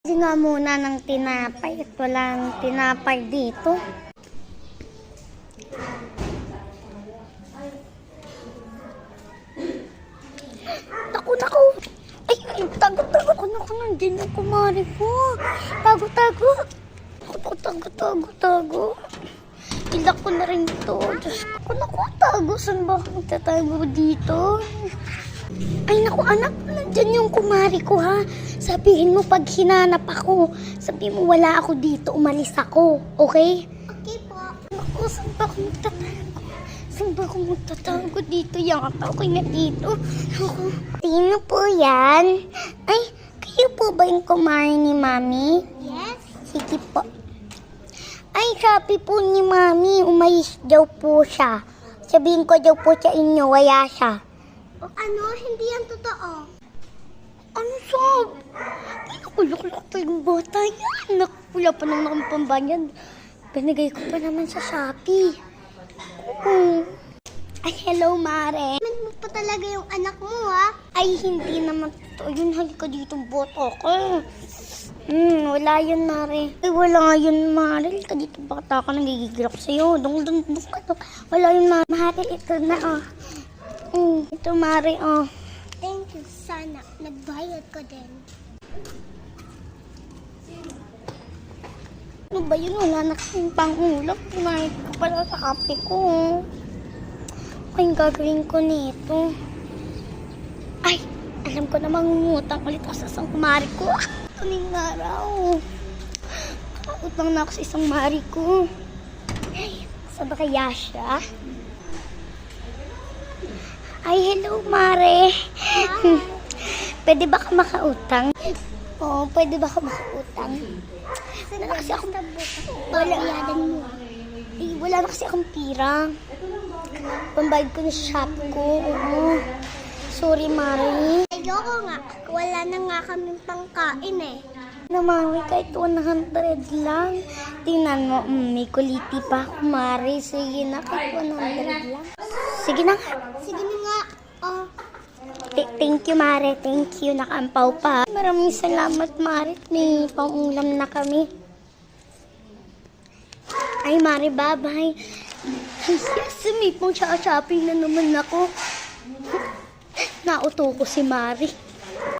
Kasi nga muna ng tinapay at walang tinapay dito. Naku, naku! Ay, ay, tago, tago ko, naku, nandiyan yung kumari ko. Tago, tago. Naku, tago, tago, tago. Ilak ko na rin ito. Diyos ko, naku, tago. Saan ba ako magtatago dito? Ay, naku, anak, nandyan yung kumari ko, ha? Sabihin mo pag hinanap ako. Sabihin mo wala ako dito, umalis ako. Okay? Okay po. Naku, saan ba ako magtatago? Saan ba ako magtatago dito? Yata ako nga dito. Naku. Sino po yan? Ay, kayo po ba yung kumari ni Mami? Yes. Sige po. Ay, sabi po ni Mami, umalis daw po siya. Sabihin ko daw po sa inyo, wala siya. Ano? Hindi yan totoo. Ano sab? Ay, nakulok-lok pa yung bata yan. Nakula pa naman akong pambanyan. Binigay ko pa naman sa Shopee. Oo. Ay, hello, Mare. Man mo pa talaga yung anak mo, ha? Ay, hindi naman totoo yun. Halika dito, boto ko. Hmm, wala yun, Mare. Ay, wala nga yun, Mare. Halika dito, bata ka. Nagigigil ako sa'yo. Dung, dung, dung ka to. Wala yun, Mare. Mare, ito na, oh. Hmm, ito, Mare, oh. Thank you, sana. Nagbayad ko din. Ano ba yun? Wala na kasing pangulam. Kumain ko pala sa kape ko. Ano kayong gagawin ko nito? Ay! Alam ko na mangungutang ulit ako sa isang kumari ko. Kaning araw. Utang na ako sa isang mari ko. Ay, sa ba kaya siya? Ay, hello, Mare. Pwede ba ka makautang? Oo, pwede ba ka makautang? Wala na kasi akong wala. mo. Eh, wala na kasi akong pira. Pambayad ko na sa shop ko. Oo. Sorry, Mari. Ayoko nga. Wala na nga kaming pangkain, eh. Na, Mari, kahit 100 lang. Tingnan mo, mm, may kuliti pa ako, Mari. Sige na, kahit 100 lang. Sige na nga. Sige na nga. Oh, Th- thank you, Mare. Thank you. Nakaampaw pa. Maraming salamat, Mare. May pangulam na kami. Ay, Mare, bye-bye. Yes, may pang shopping na naman ako. Nauto ko si Mare.